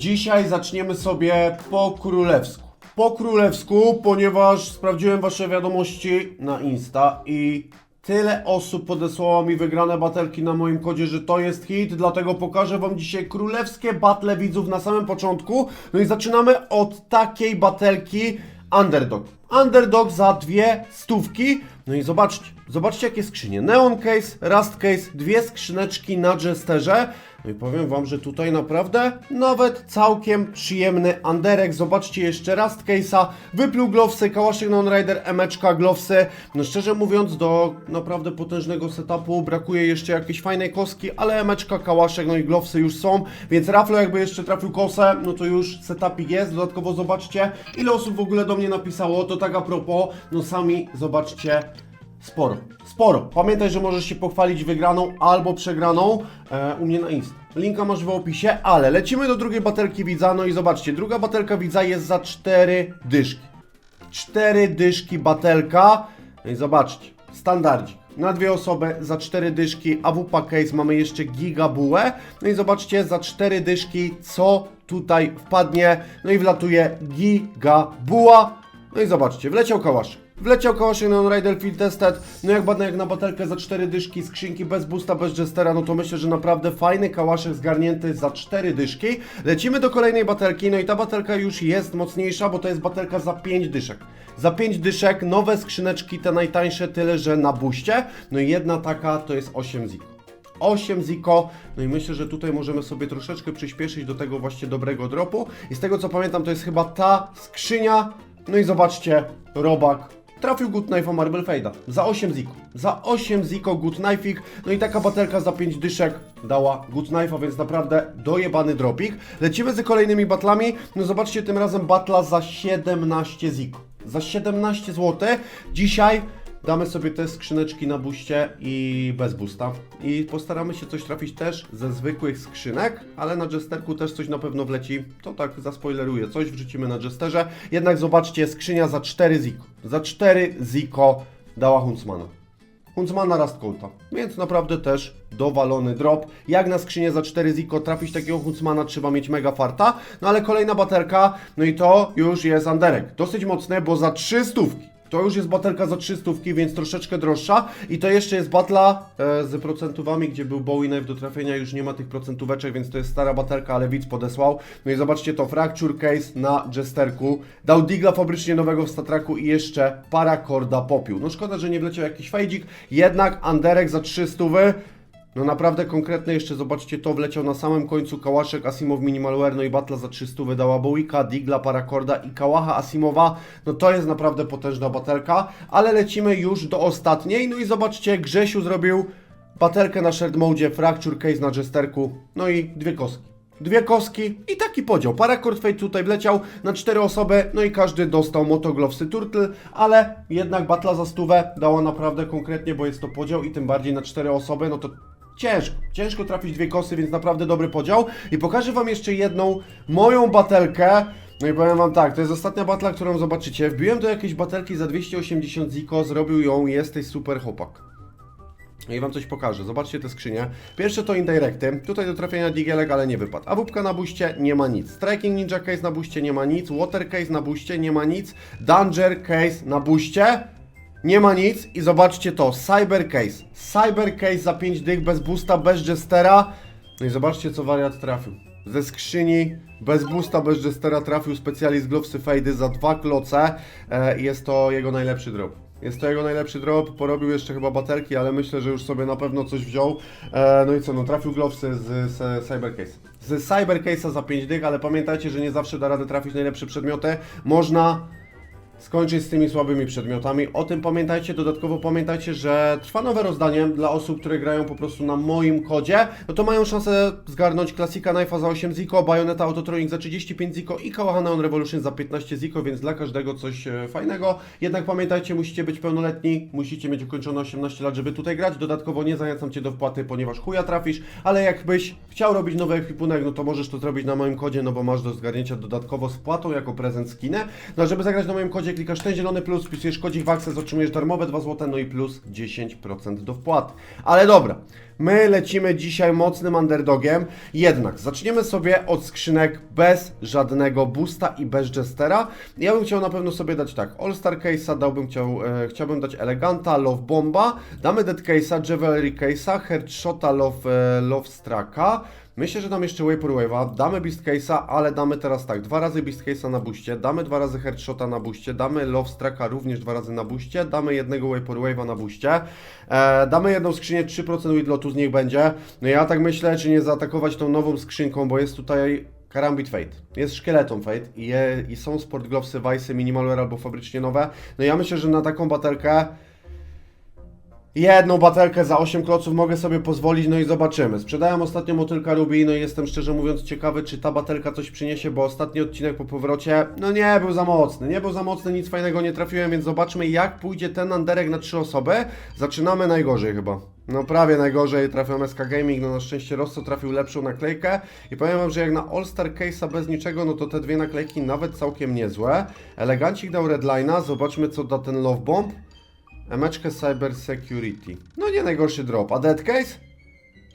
Dzisiaj zaczniemy sobie po królewsku. Po królewsku, ponieważ sprawdziłem wasze wiadomości na Insta i tyle osób podesłało mi wygrane batelki na moim kodzie, że to jest hit, dlatego pokażę wam dzisiaj królewskie batle widzów na samym początku. No i zaczynamy od takiej batelki Underdog. Underdog za dwie stówki. No i zobaczcie, zobaczcie jakie skrzynie. Neon Case, Rust Case, dwie skrzyneczki na Jesterze. No i powiem wam, że tutaj naprawdę nawet całkiem przyjemny Anderek. Zobaczcie jeszcze Rust Case'a, wypluł glowsy, Kałaszek Non Rider, Emeczka, glowsy. No szczerze mówiąc, do naprawdę potężnego setupu brakuje jeszcze jakiejś fajnej koski, ale Emeczka, Kałaszek, no i glowsy już są, więc Raflo jakby jeszcze trafił kosę, no to już setupik jest. Dodatkowo zobaczcie, ile osób w ogóle do mnie napisało, to tak a propos, no sami zobaczcie, Sporo, sporo. Pamiętaj, że możesz się pochwalić wygraną albo przegraną e, u mnie na Insta. Linka masz w opisie, ale lecimy do drugiej batelki widza. No i zobaczcie, druga batelka widza jest za cztery dyszki. Cztery dyszki batelka. No i zobaczcie, standardzik. Na dwie osoby za cztery dyszki AWP case mamy jeszcze gigabułę. No i zobaczcie za cztery dyszki co tutaj wpadnie. No i wlatuje gigabuła. No i zobaczcie, wleciał kałaszek. Wleciał koło Neon Rider Field Tested, no jak badam jak na batelkę za 4 dyszki, skrzynki bez boosta, bez jestera, no to myślę, że naprawdę fajny kałaszek zgarnięty za 4 dyszki. Lecimy do kolejnej batelki, no i ta batelka już jest mocniejsza, bo to jest batelka za 5 dyszek. Za 5 dyszek, nowe skrzyneczki, te najtańsze, tyle że na buście, no i jedna taka to jest 8 ziko. 8 ziko, no i myślę, że tutaj możemy sobie troszeczkę przyspieszyć do tego właśnie dobrego dropu. I z tego co pamiętam, to jest chyba ta skrzynia. No i zobaczcie, robak trafił Good Knife'a Marble Fade'a za 8 ziko. Za 8 ziko Good Knife'ik, no i taka batelka za 5 dyszek dała Good Knife'a, więc naprawdę dojebany dropik. Lecimy z kolejnymi batlami, no zobaczcie tym razem batla za 17 ziko. Za 17 zł. Dzisiaj Damy sobie te skrzyneczki na buście i bez busta. I postaramy się coś trafić też ze zwykłych skrzynek, ale na Jesterku też coś na pewno wleci. To tak zaspoileruję, coś wrzucimy na Jesterze. Jednak zobaczcie, skrzynia za 4 ziko. Za 4 ziko dała Huntsmana. Huntsmana Rastcolta, więc naprawdę też dowalony drop. Jak na skrzynię za 4 ziko trafić takiego Huntsmana trzeba mieć mega farta. No ale kolejna baterka, no i to już jest Anderek. Dosyć mocne, bo za 3 stówki. To już jest batelka za 300, więc troszeczkę droższa. I to jeszcze jest batla e, z procentowami, gdzie był Bowie Knife do trafienia. Już nie ma tych procentóweczek, więc to jest stara batelka, ale widz podesłał. No i zobaczcie to, Fracture Case na Jesterku. Dał digla fabrycznie nowego w statraku i jeszcze parakorda popił. No szkoda, że nie wleciał jakiś fejdzik. Jednak Anderek za 300 no naprawdę konkretne jeszcze, zobaczcie to, wleciał na samym końcu Kałaszek, Asimov Minimalware, no i Batla za 300 wydała Bowika, Digla, Parakorda i Kałacha Asimowa, no to jest naprawdę potężna batelka, ale lecimy już do ostatniej, no i zobaczcie, Grzesiu zrobił batelkę na Shared Mode, Fracture Case na Jesterku, no i dwie kostki. Dwie kostki i taki podział. Paracord Fate tutaj wleciał na cztery osoby, no i każdy dostał Motoglovsy Turtle, ale jednak batla za stówę dała naprawdę konkretnie, bo jest to podział i tym bardziej na cztery osoby, no to ciężko, ciężko trafić dwie kosy, więc naprawdę dobry podział. I pokażę Wam jeszcze jedną moją batelkę. No i powiem Wam tak, to jest ostatnia batla, którą zobaczycie. Wbiłem do jakiejś batelki za 280 ziko, zrobił ją jesteś super chłopak. No i wam coś pokażę. Zobaczcie te skrzynie. Pierwsze to indirecty. Tutaj do trafienia digielek, ale nie wypadł. AWP na buście nie ma nic. Striking Ninja Case na buście nie ma nic. Water Case na buście nie ma nic. Danger Case na buście nie ma nic. I zobaczcie to. Cyber Case. Cyber Case za 5 dych, bez boosta, bez jestera. No i zobaczcie co wariat trafił. Ze skrzyni, bez boosta, bez jestera trafił specjalist Glowsy Fejdy za dwa kloce. E, jest to jego najlepszy drop. Jest to jego najlepszy drop, porobił jeszcze chyba baterki, ale myślę, że już sobie na pewno coś wziął. E, no i co, no trafił glowsy z, z Cybercase. Z Cybercase'a za 5 dych, ale pamiętajcie, że nie zawsze da radę trafić najlepsze przedmioty. Można skończyć z tymi słabymi przedmiotami. O tym pamiętajcie. Dodatkowo pamiętajcie, że trwa nowe rozdanie dla osób, które grają po prostu na moim kodzie. No to mają szansę zgarnąć klasika Knife'a za 8 ziko, Bayonetta Autotronic za 35 ziko i Kałacha Neon Revolution za 15 ziko, więc dla każdego coś e, fajnego. Jednak pamiętajcie, musicie być pełnoletni, musicie mieć ukończone 18 lat, żeby tutaj grać. Dodatkowo nie zachęcam Cię do wpłaty, ponieważ chuja trafisz, ale jakbyś chciał robić nowy ekwipunek, no to możesz to zrobić na moim kodzie, no bo masz do zgarnięcia dodatkowo z płatą jako prezent skinę. No a żeby zagrać na moim kodzie klikasz ten zielony plus, wpisujesz kodzik w Access, otrzymujesz darmowe 2 zł, no i plus 10% do wpłaty. Ale dobra, my lecimy dzisiaj mocnym underdogiem, jednak zaczniemy sobie od skrzynek bez żadnego boosta i bez jestera. Ja bym chciał na pewno sobie dać tak, All Star Case'a dałbym chciał, e, chciałbym dać Eleganta, Love Bomba, damy Dead Case'a, Jewelry Case'a, Headshota, Love, e, Love Straka, Myślę, że dam jeszcze Vapor Wave'a, damy Beast Case'a, ale damy teraz tak, dwa razy Beast Case'a na buście, damy dwa razy Headshota na buście, damy Love Straka również dwa razy na buście, damy jednego Vapor Wave'a na buście, e, damy jedną skrzynię, 3% Widlotu z niech będzie. No ja tak myślę, czy nie zaatakować tą nową skrzynką, bo jest tutaj Karambit Fate. Jest szkieleton Fate i, je, i są Sport Glovesy, Vice'y, Minimalware albo fabrycznie nowe. No ja myślę, że na taką batelkę Jedną batelkę za 8 kloców mogę sobie pozwolić, no i zobaczymy. Sprzedałem ostatnio motylka Ruby, no i jestem szczerze mówiąc ciekawy, czy ta batelka coś przyniesie, bo ostatni odcinek po powrocie, no nie był za mocny, nie był za mocny, nic fajnego nie trafiłem, więc zobaczmy jak pójdzie ten anderek na 3 osoby. Zaczynamy najgorzej chyba. No prawie najgorzej, trafił SK Gaming, no na szczęście Rosso trafił lepszą naklejkę i powiem wam, że jak na All Star Case'a bez niczego, no to te dwie naklejki nawet całkiem niezłe. Elegancik dał Redline'a, zobaczmy co da ten Love Bomb. Emeczkę Cyber Security. No nie najgorszy drop. A Dead Case?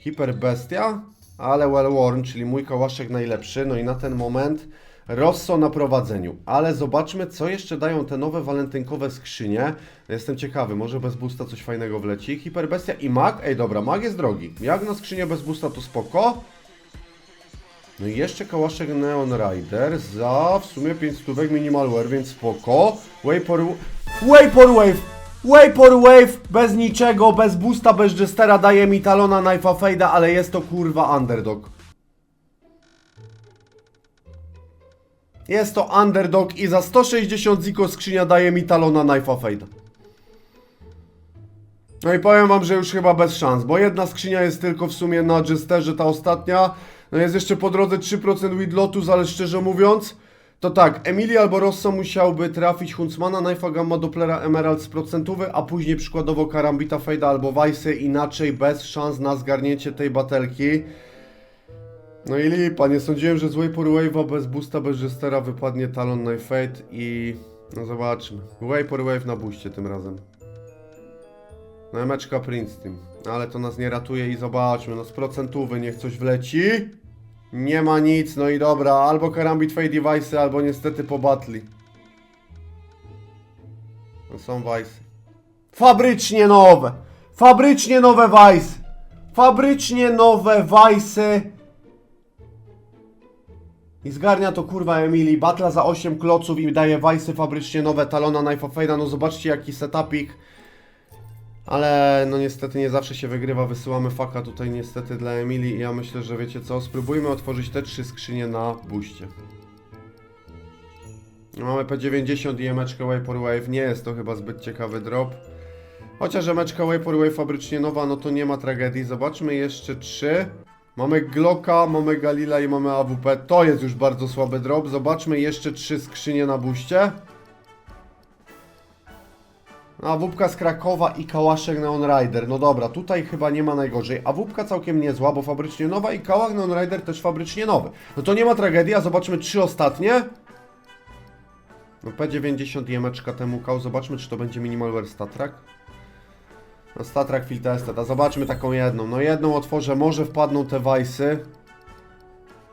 Hyper Bestia, ale Well Worn, czyli mój kałaszek najlepszy. No i na ten moment Rosso na prowadzeniu. Ale zobaczmy, co jeszcze dają te nowe walentynkowe skrzynie. Jestem ciekawy, może bez boosta coś fajnego wleci. Hyper Bestia i Mag. Ej, dobra, Mag jest drogi. Jak na skrzynię bez boosta to spoko. No i jeszcze kałaszek Neon Rider za w sumie 5 stówek minimalware, więc spoko. Vapor... Vapor Wave! Vapor Wave bez niczego, bez boosta, bez jestera daje mi talona Knife'a Fade'a, ale jest to kurwa underdog. Jest to underdog i za 160 ziko skrzynia daje mi talona Knife'a Fade'a. No i powiem wam, że już chyba bez szans, bo jedna skrzynia jest tylko w sumie na Jesterze, ta ostatnia. No jest jeszcze po drodze 3% with Lotus, ale szczerze mówiąc, to tak, Emilia albo Rosso musiałby trafić Huntsmana, Knife'a Gamma Dopplera Emerald z procentówy, a później przykładowo Karambita Fejda albo Vice'y, inaczej bez szans na zgarnięcie tej batelki. No i lipa, nie sądziłem, że z Vapor Wave'a bez boosta, bez Jestera wypadnie Talon Knife i... No zobaczmy. Vapor Wave na booście tym razem. No emeczka Prince Team. Ale to nas nie ratuje i zobaczmy, no z procentówy niech coś wleci. Nie ma nic, no i dobra, albo Karambit Fade Device, albo niestety po Batli. No są Vice. Fabrycznie nowe! Fabrycznie nowe Vice! Fabrycznie nowe Vice! I zgarnia to kurwa Emilii. Batla za 8 kloców i daje Vice fabrycznie nowe talona Knife of Fade'a. No zobaczcie jaki setupik. Ale no niestety nie zawsze się wygrywa, wysyłamy faka tutaj niestety dla Emilii i ja myślę, że wiecie co, spróbujmy otworzyć te trzy skrzynie na buście. Mamy P90 i emeczkę Vapor Wave, nie jest to chyba zbyt ciekawy drop. Chociaż emeczka Vapor Wave fabrycznie nowa, no to nie ma tragedii. Zobaczmy jeszcze trzy. Mamy Glocka, mamy Galila i mamy AWP, to jest już bardzo słaby drop. Zobaczmy jeszcze trzy skrzynie na buście. A wupka z Krakowa i kałaszek Neon Rider. No dobra, tutaj chyba nie ma najgorzej. A wupka całkiem niezła, bo fabrycznie nowa i kałach Neon Rider też fabrycznie nowy. No to nie ma tragedii, a zobaczmy trzy ostatnie. No P90 jemeczka temu kał. Zobaczmy, czy to będzie Minimalware Statrak. No Statrak Field Estet, a zobaczmy taką jedną. No jedną otworzę, może wpadną te Vice'y.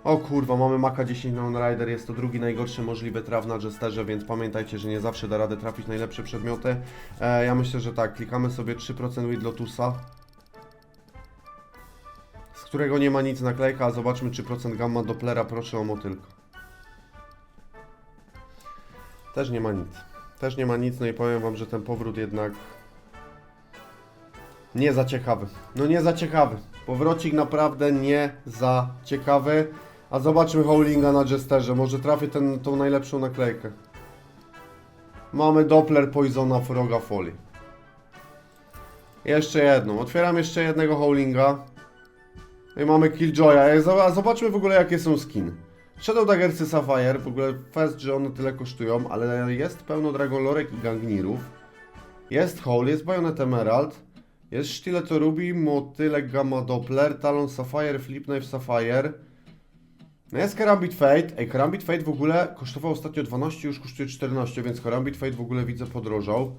O kurwa, mamy Maka 10 Neon Rider, jest to drugi najgorszy możliwy traf na Jesterze, więc pamiętajcie, że nie zawsze da radę trafić najlepsze przedmioty. E, ja myślę, że tak, klikamy sobie 3% with Lotusa, z którego nie ma nic naklejka, a zobaczmy 3% Gamma Dopplera, proszę o motylka. Też nie ma nic. Też nie ma nic, no i powiem wam, że ten powrót jednak nie za ciekawy. No nie za ciekawy. Powrocik naprawdę nie za ciekawy. A zobaczmy Howlinga na Jesterze. Może trafię ten, tą najlepszą naklejkę. Mamy Doppler Poisona Froga Folii. Jeszcze jedną. Otwieram jeszcze jednego Howlinga. I mamy Killjoya. Zobaczmy w ogóle jakie są skiny. Shadow Daggersy Sapphire. W ogóle fest, że one tyle kosztują, ale jest pełno Dragolorek i Gangnirów. Jest Howl, jest Bayonet Emerald. Jest Sztyleto Ruby, Motylek Gamma Doppler, Talon Sapphire, Flip Knife Sapphire. No jest Karambit Fate. Ej, Karambit Fate w ogóle kosztował ostatnio 12, już kosztuje 14, więc Karambit Fate w ogóle widzę podrożał.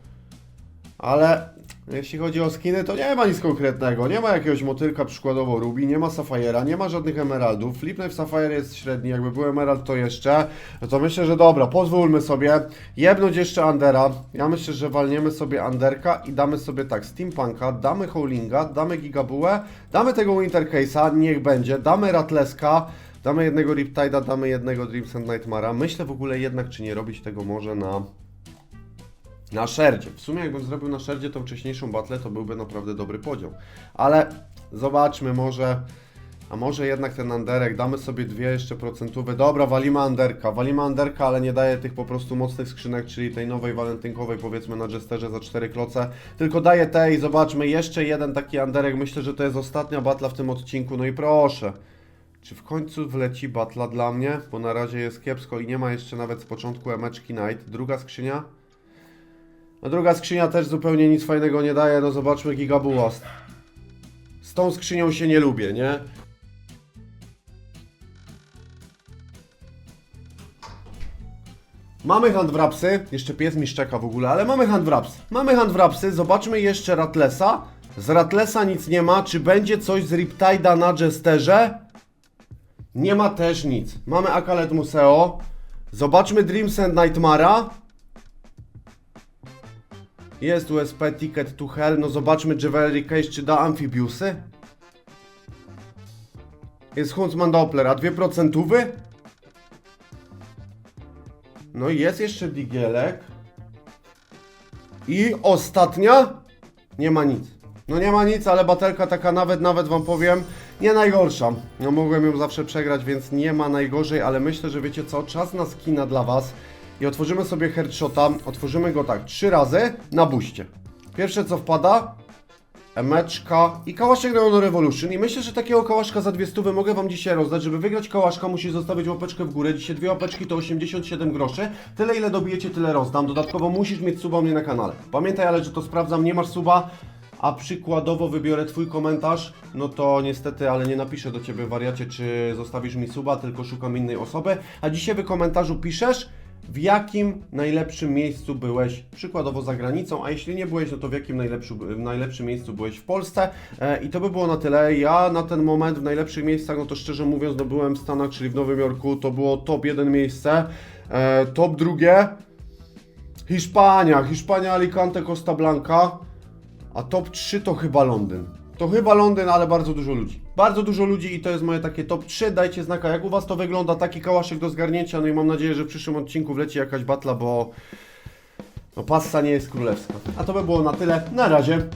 Ale jeśli chodzi o skiny, to nie ma nic konkretnego. Nie ma jakiegoś motylka, przykładowo Ruby, nie ma Sapphira, nie ma żadnych emeraldów. Flipknife Sapphire jest średni, jakby był emerald to jeszcze. No to myślę, że dobra, pozwólmy sobie jebnąć jeszcze Undera. Ja myślę, że walniemy sobie Underka i damy sobie tak, Steampunka, damy Howlinga, damy Gigabułę, damy tego Winter Case'a, niech będzie, damy Ratleska, damy jednego Riptide'a, damy jednego Dreams and Nightmara. Myślę w ogóle jednak, czy nie robić tego może na... Na szerdzie. W sumie jakbym zrobił na szerdzie tą wcześniejszą battle, to byłby naprawdę dobry podział. Ale zobaczmy może... A może jednak ten Anderek, damy sobie dwie jeszcze procentówe. Dobra, walimy Anderka, walimy Anderka, ale nie daje tych po prostu mocnych skrzynek, czyli tej nowej walentynkowej powiedzmy na Jesterze za 4 kloce. Tylko daje tej, zobaczmy, jeszcze jeden taki Anderek. Myślę, że to jest ostatnia batla w tym odcinku. No i proszę. Czy w końcu wleci batla dla mnie? Bo na razie jest kiepsko i nie ma jeszcze nawet z początku emeczki Night. Druga skrzynia? No druga skrzynia też zupełnie nic fajnego nie daje, no zobaczmy Gigabuła. Z tą skrzynią się nie lubię, nie? Mamy handwrapsy, jeszcze pies mi szczeka w ogóle, ale mamy handwrapsy. Mamy handwrapsy, zobaczmy jeszcze Ratlesa. Z Ratlesa nic nie ma, czy będzie coś z Riptide'a na Jesterze? Nie ma też nic. Mamy Akalet Museo. Zobaczmy Dreams and Nightmara. Jest USP Ticket to Hell. No zobaczmy Jewelry Case, czy da Amphibiusy. Jest Huntsman Doppler, a 2%? No i jest jeszcze Digielek. I ostatnia? Nie ma nic. No nie ma nic, ale batelka taka nawet, nawet wam powiem, nie najgorsza. No mogłem ją zawsze przegrać, więc nie ma najgorzej, ale myślę, że wiecie co, czas na skina dla was. I otworzymy sobie headshota, otworzymy go tak, trzy razy na buście. Pierwsze co wpada, Emeczka i kałaszek Neon Revolution i myślę, że takiego kałaszka za dwie stówy mogę wam dzisiaj rozdać. Żeby wygrać kałaszka musisz zostawić łapeczkę w górę. Dzisiaj dwie łapeczki to 87 groszy. Tyle ile dobijecie, tyle rozdam. Dodatkowo musisz mieć suba u mnie na kanale. Pamiętaj ale, że to sprawdzam, nie masz suba, a przykładowo wybiorę twój komentarz, no to niestety, ale nie napiszę do ciebie wariacie, czy zostawisz mi suba, tylko szukam innej osoby. A dzisiaj w komentarzu piszesz, w jakim najlepszym miejscu byłeś, przykładowo za granicą, a jeśli nie byłeś, no to w jakim najlepszy, w najlepszym miejscu byłeś w Polsce. E, I to by było na tyle. Ja na ten moment w najlepszych miejscach, no to szczerze mówiąc, no byłem w Stanach, czyli w Nowym Jorku, to było top jeden miejsce. E, top drugie, Hiszpania, Hiszpania, Alicante, Costa Blanca, a top 3 to chyba Londyn. To chyba Londyn, ale bardzo dużo ludzi. Bardzo dużo ludzi i to jest moje takie top 3. Dajcie znaka, jak u Was to wygląda. Taki kałaszek do zgarnięcia. No i mam nadzieję, że w przyszłym odcinku wleci jakaś batla, bo no passa nie jest królewska. A to by było na tyle. Na razie.